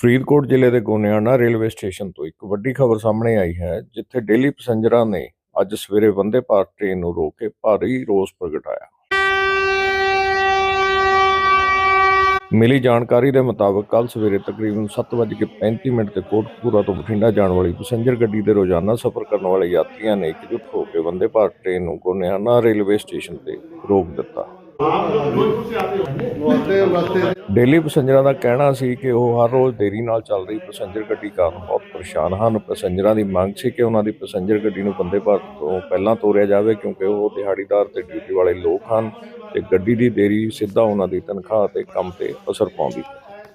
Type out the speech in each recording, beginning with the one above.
ਫਰੀਦਕੋਟ ਜ਼ਿਲ੍ਹੇ ਦੇ Goniana railway station ਤੋਂ ਇੱਕ ਵੱਡੀ ਖਬਰ ਸਾਹਮਣੇ ਆਈ ਹੈ ਜਿੱਥੇ ਡੇਲੀ ਪੈਸੇਂਜਰਾਂ ਨੇ ਅੱਜ ਸਵੇਰੇ ਵੰਦੇ ਭਾਰਤ ਟ੍ਰੇਨ ਨੂੰ ਰੋਕ ਕੇ ਭਾਰੀ ਰੋਸ ਪ੍ਰਗਟਾਇਆ ਮਿਲੀ ਜਾਣਕਾਰੀ ਦੇ ਮੁਤਾਬਕ ਕੱਲ ਸਵੇਰੇ ਤਕਰੀਬਨ 7:35 ਮਿੰਟ ਤੇ ਕੋਟਕਪੂਰਾ ਤੋਂ ਬਠਿੰਡਾ ਜਾਣ ਵਾਲੀ ਪੈਸੇਂਜਰ ਗੱਡੀ ਦੇ ਰੋਜ਼ਾਨਾ ਸਫ਼ਰ ਕਰਨ ਵਾਲੇ ਯਾਤਰੀਆਂ ਨੇ ਇਕਜੁੱਟ ਹੋ ਕੇ ਵੰਦੇ ਭਾਰਤ ਟ੍ਰੇਨ ਨੂੰ ਗੋਨਿਆਣਾ ਰੇਲਵੇ ਸਟੇਸ਼ਨ ਤੇ ਰੋਕ ਦਿੱਤਾ। ਡੇਲੀ ਪੈਸੇਂਜਰਾਂ ਦਾ ਕਹਿਣਾ ਸੀ ਕਿ ਉਹ ਹਰ ਰੋਜ਼ ਦੇਰੀ ਨਾਲ ਚੱਲ ਰਹੀ ਪੈਸੇਂਜਰ ਗੱਡੀ ਕਾਰਨ ਬਹੁਤ ਪਰੇਸ਼ਾਨ ਹਨ। ਪੈਸੇਂਜਰਾਂ ਦੀ ਮੰਗ ਸੀ ਕਿ ਉਹਨਾਂ ਦੀ ਪੈਸੇਂਜਰ ਗੱਡੀ ਨੂੰ ਬੰਦੇ ਭਾਰਤ ਤੋਂ ਪਹਿਲਾਂ ਤੋਰਿਆ ਜਾਵੇ ਕਿਉਂਕਿ ਉਹ ਦਿਹਾੜੀਦਾਰ ਤੇ ਡਿਊਟੀ ਵਾਲੇ ਲੋਕ ਹਨ ਤੇ ਗੱਡੀ ਦੀ ਦੇਰੀ ਸਿੱਧਾ ਉਹਨਾਂ ਦੀ ਤਨਖਾਹ ਤੇ ਕੰਮ ਤੇ ਅਸਰ ਪਾਉਂਦੀ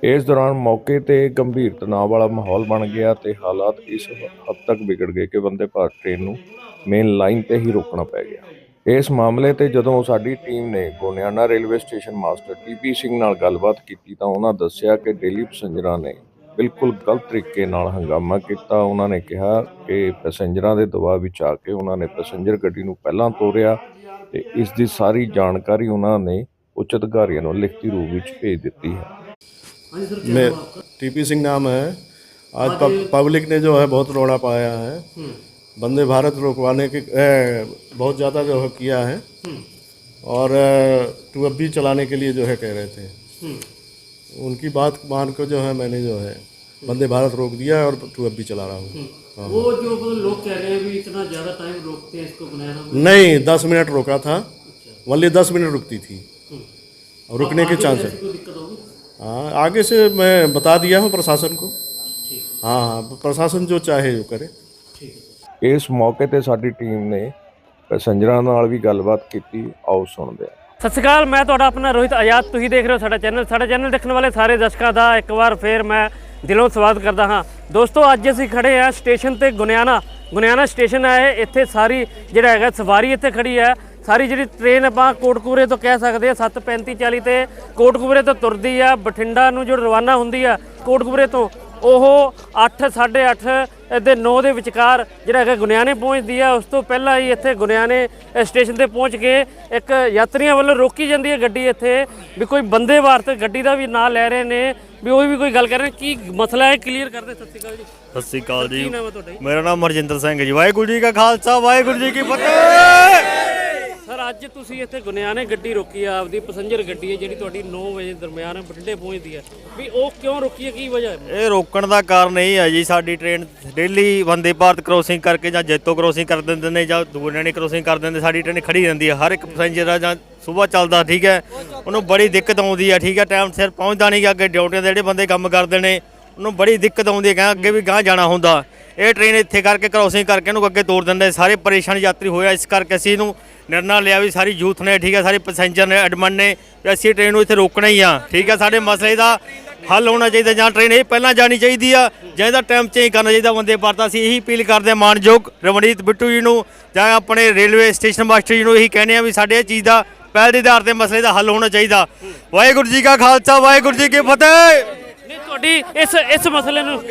ਇਸ ਦੌਰਾਨ ਮੌਕੇ ਤੇ ਗੰਭੀਰ ਤਣਾਅ ਵਾਲਾ ਮਾਹੌਲ ਬਣ ਗਿਆ ਤੇ ਹਾਲਾਤ ਇਸ ਹੱਦ ਤੱਕ ਵਿਗੜ ਗਏ ਕਿ ਬੰਦੇ ਭਾਰਤ ਟ੍ਰੇਨ ਨੂੰ ਮੇਨ ਲਾਈਨ ਤੇ ਹੀ ਰੋਕਣਾ ਪੈ ਗਿਆ। ਇਸ ਮਾਮਲੇ ਤੇ ਜਦੋਂ ਸਾਡੀ ਟੀਮ ਨੇ Goniana railway station master TP Singh ਨਾਲ ਗੱਲਬਾਤ ਕੀਤੀ ਤਾਂ ਉਹਨਾਂ ਦੱਸਿਆ ਕਿ ਡੇਲੀ ਪੈਸੇਂਜਰਾਂ ਨੇ ਬਿਲਕੁਲ ਗਲਤ ਤਰੀਕੇ ਨਾਲ ਹੰਗਾਮਾ ਕੀਤਾ ਉਹਨਾਂ ਨੇ ਕਿਹਾ ਕਿ ਪੈਸੇਂਜਰਾਂ ਦੇ ਦਬਾਅ ਵਿੱਚ ਆ ਕੇ ਉਹਨਾਂ ਨੇ ਪੈਸੇਂਜਰ ਗੱਡੀ ਨੂੰ ਪਹਿਲਾਂ ਤੋਰਿਆ ਤੇ ਇਸ ਦੀ ਸਾਰੀ ਜਾਣਕਾਰੀ ਉਹਨਾਂ ਨੇ ਉੱਚ ਅਧਿਕਾਰੀਆਂ ਨੂੰ ਲਿਖਤੀ ਰੂਪ ਵਿੱਚ ਭੇਜ ਦਿੱਤੀ ਹੈ मैं टीपी सिंह नाम है आज पब, पब्लिक ने जो है बहुत रोड़ा पाया है वंदे भारत रोकवाने के ए, बहुत ज़्यादा जो है किया है। और टू अब भी चलाने के लिए जो है कह रहे थे। उनकी बात मान को जो है मैंने जो है वंदे भारत रोक दिया और टू अब भी चला रहा हूँ। हाँ। वो जो मतलब लोग कह रहे हैं भी इतना ज़्यादा टाइम रोकते हैं इसको बनाया नहीं दस मिनट रोका था। वनली दस मिनट रुकती थी। और रुकने के चांस है हाँ आगे से मैं बता दिया हूँ प्रशासन को। हाँ हाँ प्रशासन जो चाहे वो करे। ਇਸ ਮੌਕੇ ਤੇ ਸਾਡੀ ਟੀਮ ਨੇ ਪੈਸੇਂਜਰਾਂ ਨਾਲ ਵੀ ਗੱਲਬਾਤ ਕੀਤੀ। ਆਓ ਸੁਣਦੇ ਹਾਂ। ਸਤਿ ਸ਼੍ਰੀ ਅਕਾਲ, ਮੈਂ ਤੁਹਾਡਾ ਆਪਣਾ ਰੋਹਿਤ ਆਜ਼ਾਦ। ਤੁਸੀਂ ਦੇਖ ਰਹੇ ਹੋ ਸਾਡਾ ਚੈਨਲ। ਸਾਡਾ ਚੈਨਲ ਦੇਖਣ ਵਾਲੇ ਸਾਰੇ ਦਰਸ਼ਕਾਂ ਦਾ ਇੱਕ ਵਾਰ ਫੇਰ ਮੈਂ ਦਿਲੋਂ ਸਵਾਗਤ ਕਰਦਾ ਹਾਂ। ਦੋਸਤੋ, ਅੱਜ ਅਸੀਂ ਖੜੇ ਆ ਸਟੇਸ਼ਨ ਤੇ ਗੁਨਿਆਣਾ। ਗੁਨਿਆਣਾ ਸਟੇਸ਼ਨ ਹੈ ਇੱਥੇ ਸਾਰੀ ਜਿਹੜਾ ਹੈਗਾ, ਸਵਾਰੀ ਇੱਥੇ ਖੜੀ ਹੈ। ਸਾਰੀ ਜਿਹੜੀ ਟ੍ਰੇਨ ਆਪਾਂ ਕੋਟਕਪੂਰੇ ਤੋਂ ਕਹਿ ਸਕਦੇ ਆ 7:35 40 ਤੇ ਕੋਟਕਪੂਰੇ ਤੋਂ ਤੁਰਦੀ ਆ। ਬਠਿੰਡਾ ਨੂੰ ਜੋ ਰਵਾਨਾ ਹੁੰਦੀ ਆ ਕੋਟਕਪੂਰੇ ਤੋਂ, ਉਹ 8 8:30 ਦੇ 9 ਦੇ ਵਿਚਕਾਰ ਜਿਹੜਾ ਹੈਗਾ ਗੁਨਿਆਣੇ ਪਹੁੰਚਦੀ ਆ ਉਸ ਤੋਂ ਪਹਿਲਾਂ ਹੀ ਇੱਥੇ ਗੁਨਿਆਣੇ ਸਟੇਸ਼ਨ ਤੇ ਪਹੁੰਚ ਕੇ ਇੱਕ ਯਾਤਰੀਆਂ ਵੱਲੋਂ ਰੋਕੀ ਜਾਂਦੀ ਹੈ ਗੱਡੀ ਇੱਥੇ ਵੀ ਕੋਈ ਬੰਦੇ ਭਾਰਤ ਗੱਡੀ ਦਾ ਵੀ ਨਾਂ ਲੈ ਰਹੇ ਨੇ ਵੀ ਉਹ ਵੀ ਕੋਈ ਗੱਲ ਕਰ ਰਹੇ ਕੀ ਮਸਲਾ ਹੈ? ਕਲੀਅਰ ਕਰਦੇ ਸਤਿ ਸ਼੍ਰੀ ਅਕਾਲ ਜੀ। ਸਤਿ ਸ੍ਰੀ ਅਕਾਲ ਜੀ? ਮੇਰਾ ਨਾਮ ਹਰਜਿੰਦਰ ਸਿੰਘ ਜੀ। ਵਾਹਿਗੁਰੂ ਜੀ ਕਾ ਖਾਲਸਾ ਵਾਹਿਗੁਰੂ ਜੀ ਕੀ ਫਤਿਹ! ਸਰ, ਅੱਜ ਤੁਸੀਂ ਇੱਥੇ ਗੁਨਿਆਣੇ ਗੱਡੀ ਰੋਕੀ ਆ, ਆਪਦੀ ਪੈਸੇਂਜਰ ਗੱਡੀ ਹੈ ਜਿਹੜੀ ਤੁਹਾਡੀ 9 ਵਜੇ ਦਰਮਿਆਨ ਬਠਿੰਡੇ ਪਹੁੰਚਦੀ ਹੈ। ਵੀ ਉਹ ਕਿਉਂ ਰੋਕੀ ਹੈ, ਕੀ ਵਜ੍ਹਾ ਹੈ? ਇਹ ਰੋਕਣ ਦਾ ਕਾਰਨ ਇਹ ਹੈ ਜੀ, ਸਾਡੀ train daily Vande Bharat crossing ਕਰਕੇ ਜਾਂ ਜੈਤੋ ਕ੍ਰੋਸਿੰਗ ਕਰ ਦਿੰਦੇ ਨੇ ਜਾਂ ਦੂਰਨੇਣੀ ਕ੍ਰੋਸਿੰਗ ਕਰ ਦਿੰਦੇ ਸਾਡੀ ਟ੍ਰੇਨ ਖੜੀ ਰਹਿੰਦੀ ਹੈ। ਹਰ ਇੱਕ ਪੈਸੇਂਜਰ ਆ ਜਾਂ ਸਵੇਰ ਚੱਲਦਾ, ਠੀਕ ਹੈ। ਉਹਨੂੰ ਬੜੀ ਦਿੱਕਤ ਆਉਂਦੀ ਹੈ, ਠੀਕ ਹੈ। ਟਾਈਮ ਸਿਰ ਪਹੁੰਚਦਾ ਨਹੀਂ ਗਾ ਅੱਗੇ ਡਿਊਟੀਆਂ ਦੇ ਜਿਹੜੇ ਬੰਦੇ ਕੰਮ ਕਰਦੇ ਨੇ, ਉਹਨੂੰ ਬੜੀ ਦਿੱਕਤ ਆਉਂਦੀ ਹੈ ਕਿ ਅੱਗੇ ਵੀ ਗਾਂ ਜਾਣਾ ਹੁੰਦਾ। ਇਹ ਟ੍ਰੇਨ ਇੱਥੇ ਕਰਕੇ ਕ੍ਰੋਸਿੰਗ ਕਰਕੇ ਇਹਨੂੰ ਅੱਗੇ ਤੋੜ ਦਿੰਦੇ। ਸਾਰੇ ਪਰੇਸ਼ਾਨ ਯਾਤਰੀ ਹੋਇਆ ਇਸ ਕਰਕੇ ਅਸੀਂ ਇਹਨੂੰ ਨਿਰਣਾ ਲਿਆ ਵੀ ਸਾਰੀ ਯੂਥ ਨੇ, ਠੀਕ ਹੈ ਸਾਰੇ ਪੈਸੇਂਜਰ ਨੇ ਐਡਮਨ ਨੇ, ਵੀ ਅਸੀਂ ਟ੍ਰੇਨ ਨੂੰ ਇੱਥੇ ਰੋਕਣਾ ਹੀ ਆ। ਠੀਕ ਹੈ ਸਾਡੇ ਮਸਲੇ ਦਾ ਹੱਲ ਹੋਣਾ ਚਾਹੀਦਾ ਜਾਂ ਟ੍ਰੇਨ ਇਹ ਪਹਿਲਾਂ ਜਾਣੀ ਚਾਹੀਦੀ ਆ, ਜਾਂ ਇਹਦਾ ਟਾਈਮ ਚੇਂਜ ਕਰਨਾ ਚਾਹੀਦਾ ਵੰਦੇ ਭਾਰਤ ਅਸੀਂ ਇਹੀ ਅਪੀਲ ਕਰਦੇ ਹਾਂ ਮਾਨਯੋਗ ਰਵਨੀਤ ਬਿੱਟੂ ਜੀ ਨੂੰ, ਜਾਂ ਆਪਣੇ ਰੇਲਵੇ ਸਟੇਸ਼ਨ ਮਾਸਟਰ ਜੀ ਨੂੰ ਇਹੀ ਕਹਿੰਦੇ ਆ ਵੀ ਸਾਡੇ ਇਹ ਚੀਜ਼ ਦਾ ਪਹਿਲ ਦੇ ਆਧਾਰ ਤੇ ਮਸਲੇ ਦਾ ਹੱਲ ਹੋਣਾ ਚਾਹੀਦਾ। ਵਾਹਿਗੁਰੂ ਜੀ ਕਾ ਖਾਲਸਾ, ਵਾਹਿਗੁਰੂ ਜੀ ਕੀ ਫਤਿਹ! ਤੁਹਾਡੀ ਇਸ ਇਸ ਮਸਲੇ ਨੂੰ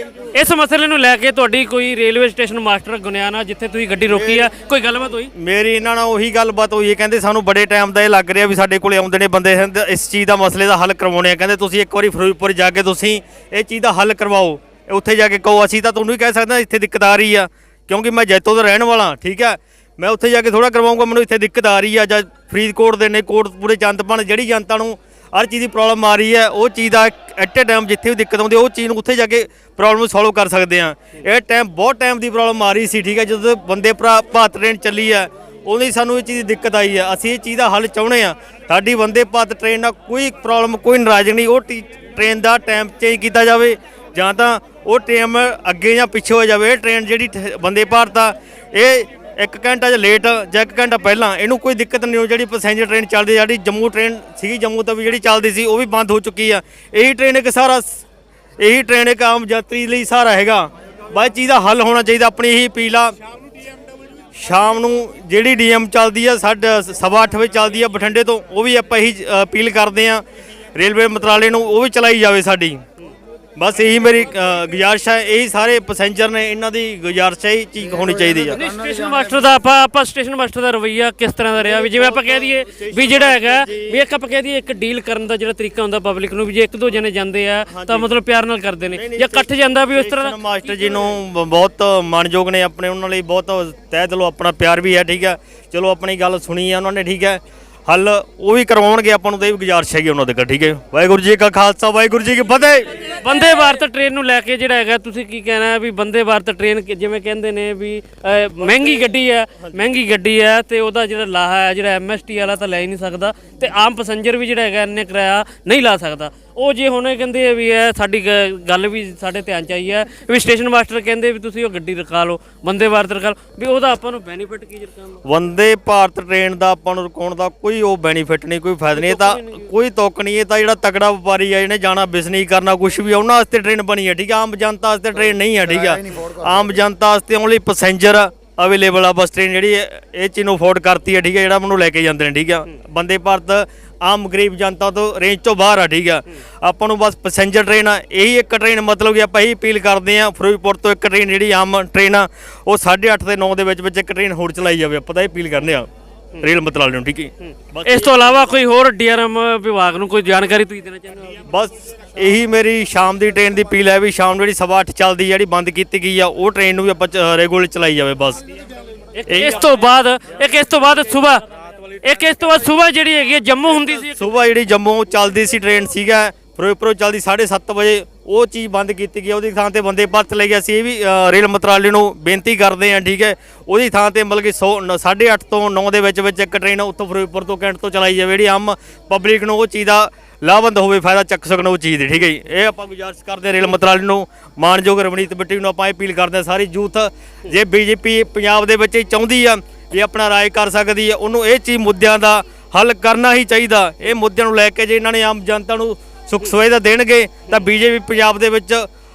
ਇਸ ਮਸਲੇ ਨੂੰ ਲੈ ਕੇ ਤੁਹਾਡੀ ਕੋਈ ਰੇਲਵੇ ਸਟੇਸ਼ਨ ਮਾਸਟਰ ਗੁਨਿਆਣਾ ਜਿੱਥੇ ਤੁਸੀਂ ਗੱਡੀ ਰੋਕੀ ਆ। ਕੋਈ ਗੱਲਬਾਤ ਹੋਈ? ਮੇਰੀ ਇਹਨਾਂ ਨਾਲ ਉਹੀ ਗੱਲਬਾਤ ਹੋਈ ਹੈ। ਕਹਿੰਦੇ ਸਾਨੂੰ ਬੜੇ ਟਾਈਮ ਦਾ ਇਹ ਲੱਗ ਰਿਹਾ ਵੀ ਸਾਡੇ ਕੋਲੇ ਆਉਂਦੇ ਨੇ ਬੰਦੇ ਇਸ ਚੀਜ਼ ਦਾ ਮਸਲੇ ਦਾ ਹੱਲ ਕਰਵਾਉਣੇ ਆ। ਕਹਿੰਦੇ ਤੁਸੀਂ ਇੱਕ ਵਾਰੀ ਫਿਰੋਜ਼ਪੁਰ ਜਾ ਕੇ ਤੁਸੀਂ ਇਹ ਚੀਜ਼ ਦਾ ਹੱਲ ਕਰਵਾਓ। ਉੱਥੇ ਜਾ ਕੇ ਕਹੋ ਅਸੀਂ ਤਾਂ ਤੁਹਾਨੂੰ ਹੀ ਕਹਿ ਸਕਦੇ ਹਾਂ ਇੱਥੇ ਦਿੱਕਤ ਆ ਰਹੀ ਆ। ਕਿਉਂਕਿ ਮੈਂ ਜੈਤੋ ਦਾ ਰਹਿਣ ਵਾਲਾ ਠੀਕ ਹੈ? ਮੈਂ ਉੱਥੇ ਜਾ ਕੇ ਥੋੜਾ ਕਰਵਾਉਂਗਾ ਮੈਨੂੰ ਇੱਥੇ ਦਿੱਕਤ ਆ ਰਹੀ ਆ। ਜਾਂ ਫਰੀਦਕੋਟ ਦੇ ਨੇ ਕੋਟਪੂਰੇ ਚੰਦਪਣ ਜਿਹੜੀ ਜਨਤਾ ਨੂੰ ਹਰ ਚੀਜ਼ ਦੀ ਪ੍ਰੋਬਲਮ ਆ ਰਹੀ ਹੈ। ਉਹ ਚੀਜ਼ ਦਾ ਐਟ ਏ ਟਾਈਮ ਜਿੱਥੇ ਵੀ ਦਿੱਕਤ ਆਉਂਦੀ ਉਹ ਚੀਜ਼ ਨੂੰ ਉੱਥੇ ਜਾ ਕੇ ਪ੍ਰੋਬਲਮ ਨੂੰ ਸੋਲਵ ਕਰ ਸਕਦੇ ਆ ਇਹ ਟਾਈਮ ਬਹੁਤ ਟਾਈਮ ਦੀ ਪ੍ਰੋਬਲਮ ਆ ਰਹੀ ਸੀ, ਠੀਕ ਹੈ। ਜਦੋਂ ਬੰਦੇ ਭਰਾ, ਭਾਰਤ ਟ੍ਰੇਨ ਚੱਲੀ ਹੈ ਉਹਦੀ ਸਾਨੂੰ ਇਹ ਚੀਜ਼ ਦੀ ਦਿੱਕਤ ਆਈ ਹੈ। ਅਸੀਂ ਇਹ ਚੀਜ਼ ਦਾ ਹੱਲ ਚਾਹੁੰਦੇ ਆ ਸਾਡੀ ਬੰਦੇ ਭਾਰਤ ਟ੍ਰੇਨ ਨਾਲ ਕੋਈ ਪ੍ਰੋਬਲਮ ਕੋਈ ਨਾਰਾਜ਼ਗੀ ਨਹੀਂ। ਉਹ ਟ੍ਰੇਨ ਦਾ ਟਾਈਮ ਚੇਂਜ ਕੀਤਾ ਜਾਵੇ, ਜਾਂ ਤਾਂ ਉਹ ਟਾਈਮ ਅੱਗੇ ਜਾਂ ਪਿੱਛੇ ਹੋ ਜਾਵੇ। ਇਹ ਟ੍ਰੇਨ ਜਿਹੜੀ ਠ- ਬੰਦੇ ਭਾਰਤ ਆ, ਇਹ ਇੱਕ ਘੰਟਾ ਜਾਂ ਲੇਟ ਜਾਂ ਇੱਕ ਘੰਟਾ ਪਹਿਲਾਂ, ਇਹਨੂੰ ਕੋਈ ਦਿੱਕਤ ਨਹੀਂ ਹੋ ਜਿਹੜੀ ਪੈਸੇਂਜਰ ਟ੍ਰੇਨ ਚੱਲਦੀ ਜਿਹੜੀ ਜੰਮੂ ਟ੍ਰੇਨ ਸੀਗੀ, ਜੰਮੂ ਤੋਂ ਵੀ ਜਿਹੜੀ ਚੱਲਦੀ ਸੀ, ਉਹ ਵੀ ਬੰਦ ਹੋ ਚੁੱਕੀ ਆ। ਇਹੀ ਟ੍ਰੇਨ ਇੱਕ ਸਾਰਾ ਇਹੀ ਟ੍ਰੇਨ ਇੱਕ ਆਮ ਯਾਤਰੀ ਲਈ ਸਹਾਰਾ ਹੈਗਾ। ਬਾਈ, ਚੀਜ਼ ਦਾ ਹੱਲ ਹੋਣਾ ਚਾਹੀਦਾ, ਆਪਣੀ ਇਹੀ ਅਪੀਲ ਆ। ਸ਼ਾਮ ਨੂੰ ਜਿਹੜੀ ਡੀਐਮ ਚੱਲਦੀ ਆ ਸਾਡਾ ਸਵਾ ਅੱਠ ਵਜੇ ਚੱਲਦੀ ਆ ਬਠਿੰਡੇ ਤੋਂ, ਉਹ ਵੀ ਆਪਾਂ ਇਹੀ ਅਪੀਲ ਕਰਦੇ ਆ। ਰੇਲਵੇ ਮੰਤਰਾਲੇ ਨੂੰ ਉਹ ਵੀ ਚਲਾਈ ਜਾਵੇ ਸਾਡੀ। ਬਸ ਇਹੀ ਮੇਰੀ ਅ, ਗੁਜ਼ਾਰਿਸ਼ ਹੈ ਇਹੀ ਸਾਰੇ ਪੈਸੇਂਜਰ ਨੇ ਇਹਨਾਂ ਦੀ ਗੁਜ਼ਾਰਿਸ਼ ਹੈ ਇਹ ਚੀਜ਼ ਹੋਣੀ ਚਾਹੀਦੀ ਆ। ਨਹੀਂ ਸਟੇਸ਼ਨ ਮਾਸਟਰ ਦਾ ਆਪਾਂ ਆਪਾਂ ਸਟੇਸ਼ਨ ਮਾਸਟਰ ਦਾ ਰਵਈਆ ਕਿਸ ਤਰ੍ਹਾਂ ਦਾ ਰਿਹਾ? ਵੀ ਜਿਵੇਂ ਆਪਾਂ ਕਹਿ ਦਈਏ ਵੀ ਜਿਹੜਾ ਹੈਗਾ ਵੀ ਇੱਕ ਆਪਾਂ ਕਹਿ ਦਈਏ ਇੱਕ ਡੀਲ ਕਰਨ ਦਾ ਜਿਹੜਾ ਤਰੀਕਾ ਹੁੰਦਾ ਪਬਲਿਕ ਨੂੰ ਵੀ ਜੇ ਇੱਕ ਦੋ ਜਣੇ ਜਾਂਦੇ ਆ ਤਾਂ ਮਤਲਬ ਪਿਆਰ ਨਾਲ ਕਰਦੇ ਨੇ। ਜਾਂ ਇਕੱਠ ਜਾਂਦਾ ਵੀ ਉਸ ਤਰ੍ਹਾਂ ਦਾ ਮਾਸਟਰ ਜੀ ਨੂੰ ਬ- ਬਹੁਤ ਮਾਣਯੋਗ ਨੇ ਆਪਣੇ ਉਹਨਾਂ ਲਈ ਬਹੁਤ ਤਹਿ ਦਿਲੋਂ ਆਪਣਾ ਪਿਆਰ ਵੀ ਹੈ ਠੀਕ ਹੈ। ਚਲੋ ਆਪਣੀ ਗੱਲ ਸੁਣੀ ਹੈ ਉਹਨਾਂ ਨੇ ਠੀਕ ਹੈ। ਹੱਲ ਉਹ ਵੀ ਕਰਵਾਉਣਗੇ ਆਪਾਂ ਨੂੰ ਤਾਂ ਇਹ ਵੀ ਗੁਜ਼ਾਰਿਸ਼ ਹੈਗੀ ਉਹਨਾਂ ਦੇ ਠੀਕ ਹੈ ਵਾਹਿਗੁਰੂ ਜੀ ਕਾ ਖਾਲਸਾ ਵਾਹਿਗੁਰੂ ਜੀ ਕੀ ਫਤਿਹ। ਬੰਦੇ ਭਾਰਤ ਟ੍ਰੇਨ ਨੂੰ ਲੈ ਕੇ ਜਿਹੜਾ ਹੈਗਾ ਤੁਸੀਂ ਕੀ ਕਹਿਣਾ ਹੈ ਵੀ ਬੰਦੇ ਭਾਰਤ ਟ੍ਰੇਨ ਕਿ- ਜਿਵੇਂ ਕਹਿੰਦੇ ਨੇ ਵੀ ਅਹ, ਮਹਿੰਗੀ ਗੱਡੀ ਹੈ ਮਹਿੰਗੀ ਗੱਡੀ ਹੈ ਤੇ ਉਹਦਾ ਜਿਹੜਾ ਲਾਹਾ ਹੈ ਜਿਹੜਾ ਐਮਐਸਟੀ ਵਾਲਾ ਤਾਂ ਲੈ ਹੀ ਨਹੀਂ ਸਕਦਾ ਤੇ ਆਮ ਪੈਸੇਂਜਰ ਵੀ ਜਿਹੜਾ ਹੈਗਾ ਇੰਨੇ ਕਿਰਾਇਆ ਨਹੀਂ ਲਾ ਸਕਦਾ। ਉਹ ਜੇ ਹੁਣ ਇਹ ਕਹਿੰਦੇ ਆ ਵੀ ਇਹ ਸਾਡੀ ਗ- ਗੱਲ ਵੀ ਸਾਡੇ ਧਿਆਨ ਚ ਆਈ ਹੈ ਵੀ ਸਟੇਸ਼ਨ ਮਾਸਟਰ ਕਹਿੰਦੇ ਵੀ ਤੁਸੀਂ ਉਹ ਗੱਡੀ ਰਕਾ ਲਓ ਬੰਦੇ ਭਾਰਤ ਰਕਾ ਲਓ ਵੀ ਉਹਦਾ ਆਪਾਂ ਨੂੰ ਬੈਨੀਫਿਟ ਕੀ ਰਕਾ ਲਓ ਵੰਦੇ ਭਾਰਤ ਟ੍ਰੇਨ ਦਾ ਆਪਾਂ ਨੂੰ ਰੁਕਾਉਣ ਦਾ ਕੋਈ ਉਹ ਬੈਨੀਫਿਟ ਨਹੀਂ ਕੋਈ ਫਾਇਦਾ ਨਹੀਂ ਇਹ ਤਾਂ ਕੋਈ ਤੁੱਕ ਨਹੀਂ ਇਹ ਤਾਂ ਜਿਹੜਾ ਤਗੜਾ ਵਪਾਰੀ ਆ ਜਿਹਨੇ ਜਾਣਾ ਬਿਜ਼ਨਸ ਕਰਨਾ ਕੁਝ ਵੀ ਆ, ਉਹਨਾਂ ਵਾਸਤੇ ਟ੍ਰੇਨ ਬਣੀ ਹੈ ਠੀਕ ਹੈ ਆਮ ਜਨਤਾ ਵਾਸਤੇ ਟ੍ਰੇਨ ਨਹੀਂ ਹੈ ਠੀਕ ਹੈ ਆਮ ਜਨਤਾ ਵਾਸਤੇ ਓਨਲੀ ਪੈਸੇਂਜਰ ਅਵੇਲੇਬਲ ਆ ਬਸ ਟ੍ਰੇਨ ਜਿਹੜੀ ਹੈ, ਇਹ ਚੀਜ਼ ਨੂੰ ਅਫੋਰਡ ਕਰਤੀ ਹੈ ਠੀਕ ਹੈ ਜਿਹੜਾ ਮੈਨੂੰ ਲੈ ਕੇ ਜਾਂਦੇ ਨੇ ਠੀਕ ਹੈ। ਬੰਦੇ ਭਾਰਤ ਆਮ ਗਰੀਬ ਜਨਤਾ ਤੋਂ ਰੇਂਜ ਤੋਂ ਬਾਹਰ ਆ ਠੀਕ ਆ। ਆਪਾਂ ਨੂੰ ਬਸ ਪੈਸੇਂਜਰ ਟ੍ਰੇਨ ਆ ਇਹੀ ਇੱਕ ਟ੍ਰੇਨ ਮਤਲਬ ਕਿ ਆਪਾਂ ਇਹੀ ਅਪੀਲ ਕਰਦੇ ਆ ਫਿਰੋਜ਼ਪੁਰ ਤੋਂ ਇੱਕ ਟ੍ਰੇਨ ਜਿਹੜੀ ਆਮ ਟ੍ਰੇਨ ਆ ਉਹ 8:30 ਤੇ 9 ਦੇ ਵਿੱਚ ਵਿੱਚ ਇੱਕ ਟ੍ਰੇਨ ਹੋਰ ਚਲਾਈ ਜਾਵੇ ਆਪਾਂ ਤਾਂ ਇਹ ਅਪੀਲ ਕਰਨੇ ਆ ਰੇਲ ਮੰਤਰਾਲੇ ਨੂੰ ਠੀਕ ਹੈ ਇਸ ਤੋਂ ਇਲਾਵਾ ਕੋਈ ਹੋਰ ਡੀਆਰਐਮ ਵਿਭਾਗ ਨੂੰ ਕੋਈ ਜਾਣਕਾਰੀ ਤੁਸੀਂ ਦੇਣਾ ਚਾਹੁੰਦੇ ਹੋ? ਬਸ ਇਹੀ ਮੇਰੀ ਸ਼ਾਮ ਦੀ ਟ੍ਰੇਨ ਦੀ ਅਪੀਲ ਹੈ ਵੀ ਸ਼ਾਮ ਜਿਹੜੀ ਸਵਾ ਅੱਠ ਚੱਲਦੀ ਜਿਹੜੀ ਬੰਦ ਕੀਤੀ ਗਈ ਆ ਉਹ ਟ੍ਰੇਨ ਨੂੰ ਵੀ ਆਪਾਂ ਰੈਗੂਲਰ ਚਲਾਈ ਜਾਵੇ ਬਸ। ਇਸ ਤੋਂ ਬਾਅਦ ਇੱਕ ਇਸ ਤੋਂ ਬਾਅਦ ਸਵੇਰ ਇੱਕ ਇਸ ਤੋਂ ਬਾਅਦ ਸਵੇਰ ਜਿਹੜੀ ਹੈਗੀ ਹੈ ਜੰਮੂ ਹੁੰਦੀ ਸੀ? ਸਵੇਰ ਜਿਹੜੀ ਜੰਮੂ ਚੱਲਦੀ ਸੀ ਟ੍ਰੇਨ ਸੀਗਾ ਫਿਰੋਜ਼ਪੁਰੋਂ ਚੱਲਦੀ 7:30 ਵਜੇ ਉਹ ਚੀਜ਼ ਬੰਦ ਕੀਤੀ ਗਈ ਉਹਦੀ ਥਾਂ ਤੇ ਬੰਦੇ ਭਾਰਤ ਲੈ ਗਏ। ਅਸੀਂ ਇਹ ਵੀ ਅ, ਰੇਲ ਮੰਤਰਾਲੇ ਨੂੰ ਬੇਨਤੀ ਕਰਦੇ ਹਾਂ ਠੀਕ ਹੈ? ਉਹਦੀ ਥਾਂ ਤੇ ਮਤਲਬ ਕਿ 8:30 ਤੋਂ 9 ਦੇ ਵਿੱਚ ਵਿੱਚ ਇੱਕ ਟ੍ਰੇਨ ਉੱਥੋਂ ਫਿਰੋਜ਼ਪੁਰ ਤੋਂ ਕੈਂਟ ਤੋਂ ਚਲਾਈ ਜਾਵੇ। ਜਿਹੜੀ ਆਮ ਪਬਲਿਕ ਨੂੰ ਉਹ ਚੀਜ਼ ਦਾ ਲਾਭਵੰਦ ਹੋਵੇ ਫਾਇਦਾ ਚੱਕ ਸਕਣ ਉਹ ਚੀਜ਼ ਦੀ ਠੀਕ ਹੈ ਜੀ? ਇਹ ਆਪਾਂ ਗੁਜ਼ਾਰਿਸ਼ ਕਰਦੇ ਹਾਂ ਰੇਲ ਮੰਤਰਾਲੇ ਨੂੰ ਮਾਨਯੋਗ ਰਵਨੀਤ ਬਿੱਟੀ ਨੂੰ ਆਪਾਂ ਇਹ ਅਪੀਲ ਕਰਦੇ ਹਾਂ ਸਾਰੀ ਯੂਥ ਜੇ ਬੀਜੇਪੀ ਪੰਜਾਬ ਦੇ ਵਿੱਚ ਇਹ ਚਾਹੁੰਦੀ ਆ ਇਹ ਆਪਣਾ ਰਾਏ ਕਰ ਸਕਦੀ ਹੈ, ਉਹਨੂੰ ਇਹ ਚੀਜ਼ ਮੁੱਦਿਆਂ ਦਾ ਹੱਲ ਕਰਨਾ ਹੀ ਚਾਹੀਦਾ। ਇਹ ਮੁੱਦਿਆਂ ਨੂੰ ਲੈ ਕੇ ਜੇ ਇਹਨਾਂ ਨੇ ਆਮ ਜਨਤਾ ਨੂੰ ਸੁੱਖ ਸੁਵਿਧਾ ਦੇਣਗੇ, ਤਾਂ ਬੀਜੇਪੀ ਪੰਜਾਬ ਦੇ ਵਿੱਚ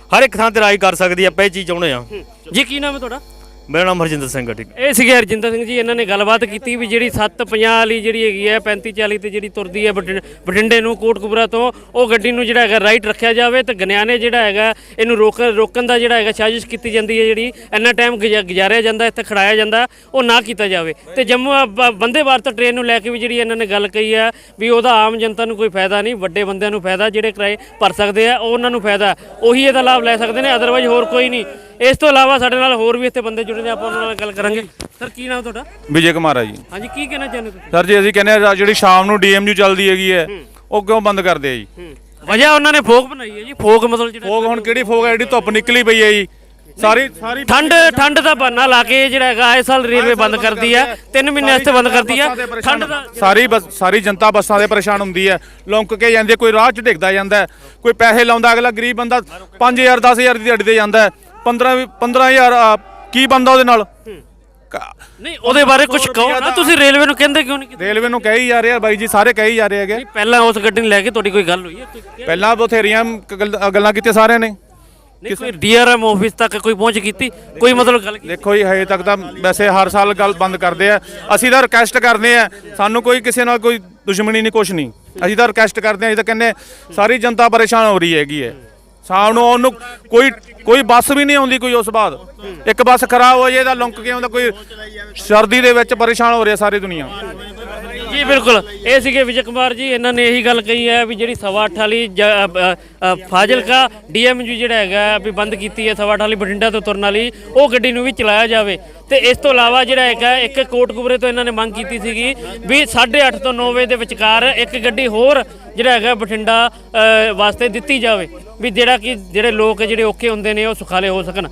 ਹਰ ਇੱਕ ਥਾਂ ਤੇ ਰਾਏ ਕਰ ਸਕਦੀ ਹੈ, ਆਪਾਂ ਇਹ ਚੀਜ਼ ਚਾਹੁੰਦੇ ਆ ਜੀ, ਕੀ ਨਾਮ ਹੈ ਤੁਹਾਡਾ? ਮੇਰਾ ਨਾਮ ਹਰਜਿੰਦਰ ਸਿੰਘ ਹੈ ਠੀਕ। ਇਹ ਸੀਗੇ ਹਰਜਿੰਦਰ ਸਿੰਘ ਜੀ, ਇਹਨਾਂ ਨੇ ਗੱਲਬਾਤ ਕੀਤੀ ਵੀ ਜਿਹੜੀ 750 ਵਾਲੀ ਜਿਹੜੀ ਹੈਗੀ ਹੈ 35 40 ਤੇ ਜਿਹੜੀ ਤੁਰਦੀ ਹੈ ਬਠਿੰ- ਬਠਿੰਡੇ ਨੂੰ, ਕੋਟਕਪੂਰਾ ਤੋਂ, ਉਹ ਗੱਡੀ ਨੂੰ ਜਿਹੜਾ ਹੈਗਾ ਰਾਈਟ ਰੱਖਿਆ ਜਾਵੇ ਤੇ ਗਨਿਆਣੇ ਜਿਹੜਾ ਹੈਗਾ, ਇਹਨੂੰ ਰੋਕ, ਰੋਕਣ ਦਾ ਜਿਹੜਾ ਹੈਗਾ ਸਾਜ਼ਿਸ਼ ਕੀਤੀ ਜਾਂਦੀ ਹੈ ਜਿਹੜੀ, ਇੰਨਾ ਟਾਈਮ ਗੁਜਾ, ਗੁਜ਼ਾਰਿਆ ਜਾਂਦਾ, ਇੱਥੇ ਖੜਾਇਆ ਜਾਂਦਾ, ਉਹ ਨਾ ਕੀਤਾ ਜਾਵੇ। ਤੇ ਜੰਮੂ ਆ, ਬ- ਬੰਦੇ ਭਾਰਤ ਟ੍ਰੇਨ ਨੂੰ ਲੈ ਕੇ ਵੀ ਜਿਹੜੀ ਇਹਨਾਂ ਨੇ ਗੱਲ ਕਹੀ ਹੈ ਵੀ ਉਹਦਾ ਆਮ ਜਨਤਾ ਨੂੰ ਕੋਈ ਫਾਇਦਾ ਨਹੀਂ, ਵੱਡੇ ਬੰਦਿਆਂ ਨੂੰ ਫਾਇਦਾ ਜਿਹੜੇ ਕਿਰਾਏ ਭਰ ਸਕਦੇ ਆ, ਉਹ ਉਹਨਾਂ ਨੂੰ ਫਾਇਦਾ। ਉਹੀ ਇਹਦਾ ਲਾਭ ਲੈ ਸਕਦੇ ਨੇ ਅਦਰਵਾਈਜ਼ ਹੋਰ ਕੋਈ ਨਹੀਂ। ਇਸ ਤੋਂ ਇਲਾਵਾ ਸਾਡੇ ਨਾਲ ਹੋਰ ਵੀ ਇੱਥੇ ਬੰਦੇ ਜੁੜੇ ਨੇ ਆਪਾਂ ਉਹਨਾਂ ਨਾਲ ਗੱਲ ਕਰਾਂਗੇ। ਸਰ ਕੀ ਨਾਮ ਤੁਹਾਡਾ? ਵਿਜੇ ਕੁਮਾਰ ਆ ਜੀ। ਹਾਂਜੀ ਕੀ ਕਹਿਣਾ ਚਾਹੁੰਦੇ ਤੁਸੀਂ? ਸਰ ਜੀ ਅਸੀਂ ਕਹਿੰਦੇ ਆ ਜਿਹੜੀ ਸ਼ਾਮ ਨੂੰ ਡੀਐਮਯੂ ਚੱਲਦੀ ਹੈਗੀ ਹੈ ਉਹ ਕਿਉਂ ਬੰਦ ਕਰਦੇ ਆ ਜੀ? ਵਜ੍ਹਾ ਉਹਨਾਂ ਨੇ ਫੋਕ ਬਣਾਈ ਹੈ ਜੀ ਫੋਕ ਮਤਲਬ ਜਿਹੜਾ ਫੋਗ ਹੁਣ ਕਿਹੜੀ ਫੋਗ ਹੈ ਜਿਹੜੀ ਧੁੱਪ ਨਿਕਲੀ ਪਈ ਹੈ ਜੀ? ਸਾਰੀ ਸਾਰੀ ਠੰਡ ਠੰਡ ਦਾ ਬਹਾਨਾ ਲਾ ਕੇ ਜਿਹੜਾ ਹੈਗਾ ਆਏ ਸਾਲ ਰੇਲਵੇ ਬੰਦ ਕਰਦੀ ਹੈ। 3 ਮਹੀਨੇ ਵਾਸਤੇ ਬੰਦ ਕਰਦੀ ਹੈ। ਠੰਡ ਦਾ ਸਾਰੀ ਸਾਰੀ ਜਨਤਾ ਬੱਸਾਂ ਦੇ ਪਰੇਸ਼ਾਨ ਹੁੰਦੀ ਹੈ। ਲੌਂਕ ਕੇ ਜਾਂਦੇ ਕੋਈ ਰਾਹ 'ਚ ਡਿੱਗਦਾ ਜਾਂਦਾ ਕੋਈ ਪੈਸੇ ਲਾਉਂਦਾ ਅਗਲਾ ਗਰੀਬ ਬੰਦਾ 5000 10000 ਦੀ ਦਿਹਾੜੀ ਤੇ ਜਾਂਦਾ 15 ਵੀ 15000 ਆ, ਕੀ ਬੰਦਾ ਉਹਦੇ ਨਾਲ? ਨਹੀਂ ਉਹਦੇ ਬਾਰੇ ਕੁਝ ਕਹੋ ਨਾ ਤੁਸੀਂ ਰੇਲਵੇ ਨੂੰ ਕਹਿੰਦੇ ਕਿਉਂ ਨਹੀਂ? ਰੇਲਵੇ ਨੂੰ ਕਹੀ ਜਾ ਰਹੇ ਆ ਬਾਈ ਜੀ ਸਾਰੇ ਕਹੀ ਜਾ ਰਹੇ ਹੈਗੇ। ਪਹਿਲਾਂ ਉਸ ਗੱਡੀ ਨੂੰ ਲੈ ਕੇ ਤੁਹਾਡੀ ਕੋਈ ਗੱਲ ਹੋਈ ਹੈ? ਪਹਿਲਾਂ ਬਥੇਰੀਆਂ ਗੱਲ- ਕੀਤੀਆਂ ਸਾਰਿਆਂ ਨੇ। ਨਹੀਂ ਕੋਈ ਡੀਆਰਐਮ ਆਫਿਸ ਤੱਕ ਕੋਈ ਪਹੁੰਚ ਕੀਤੀ? ਕੋਈ ਮਤਲਬ ਗੱਲ ਕੀਤੀ? ਦੇਖੋ ਜੀ ਹਜੇ ਤੱਕ ਤਾਂ ਵੈਸੇ ਹਰ ਸਾਲ ਗੱਲ ਬੰਦ ਕਰਦੇ ਆ। ਅਸੀਂ ਤਾਂ ਰਿਕਵੈਸਟ ਕਰਦੇ ਆ ਸਾਨੂੰ ਕੋਈ ਕਿਸੇ ਨਾਲ ਕੋਈ ਦੁਸ਼ਮਣੀ ਨਹੀਂ ਕੁਛ ਨਹੀਂ। ਅਸੀਂ ਤਾਂ ਰਿਕਵੈਸਟ ਕਰਦੇ ਆ ਅਸੀਂ ਤਾਂ ਕਹਿੰਦੇ ਸਾਰੀ ਜਨਤਾ ਪਰੇਸ਼ਾਨ ਹੋ ਰਹੀ ਹੈਗੀ ਹੈ। ਸ਼ਾਮ ਨੂੰ ਉਹਨੂੰ ਕੋਈ ਕੋਈ ਬੱਸ ਵੀ ਨਹੀਂ ਆਉਂਦੀ ਕੋਈ ਉਸ ਬਾਅਦ। ਇੱਕ ਬੱਸ ਖਰਾਬ ਹੋ ਜੇ ਤਾਂ ਲੁੰਕ ਕੇ ਆਉਂਦਾ ਕੋਈ ਸਰਦੀ ਦੇ ਵਿੱਚ ਪਰੇਸ਼ਾਨ ਹੋ ਰਿਹਾ ਸਾਰੀ ਦੁਨੀਆ। ਜੀ ਬਿਲਕੁਲ। ਇਹ ਸੀਗੇ ਵਿਜੇ ਕੁਮਾਰ ਜੀ ਇਹਨਾਂ ਨੇ ਇਹੀ ਗੱਲ ਕਹੀ ਹੈ ਵੀ ਜਿਹੜੀ ਸਵਾ ਅੱਠ ਵਾਲੀ ਜ- ਅ, ਅ, ਫਾਜ਼ਿਲਕਾ ਡੀਐਮਯੂ ਜਿਹੜਾ ਹੈਗਾ ਵੀ ਬੰਦ ਕੀਤੀ ਹੈ ਸਵਾ ਅੱਠ ਵਾਲੀ ਬਠਿੰਡਾ ਤੋਂ ਤੁਰਨ ਵਾਲੀ ਉਹ ਗੱਡੀ ਨੂੰ ਵੀ ਚਲਾਇਆ ਜਾਵੇ। ਤੇ ਇਸ ਤੋਂ ਇਲਾਵਾ ਜਿਹੜਾ ਹੈਗਾ ਇੱਕ ਕੋਟਕਪੂਰੇ ਤੋਂ ਇਹਨਾਂ ਨੇ ਮੰਗ ਕੀਤੀ ਸੀਗੀ ਵੀ 8:30 ਤੋਂ 9 ਵਜੇ ਦੇ ਵਿਚਕਾਰ ਇੱਕ ਗੱਡੀ ਹੋਰ ਜਿਹੜਾ ਹੈਗਾ ਬਠਿੰਡਾ ਵਾਸਤੇ ਦਿੱਤੀ ਜਾਵੇ। ਵੀ ਜਿਹੜਾ ਕਿ ਜਿਹੜੇ ਲੋਕ ਜਿਹੜੇ ਔਖੇ ਹੁੰਦੇ ਨੇ ਉਹ ਸੁਖਾਲੇ ਹੋ ਸਕਣ।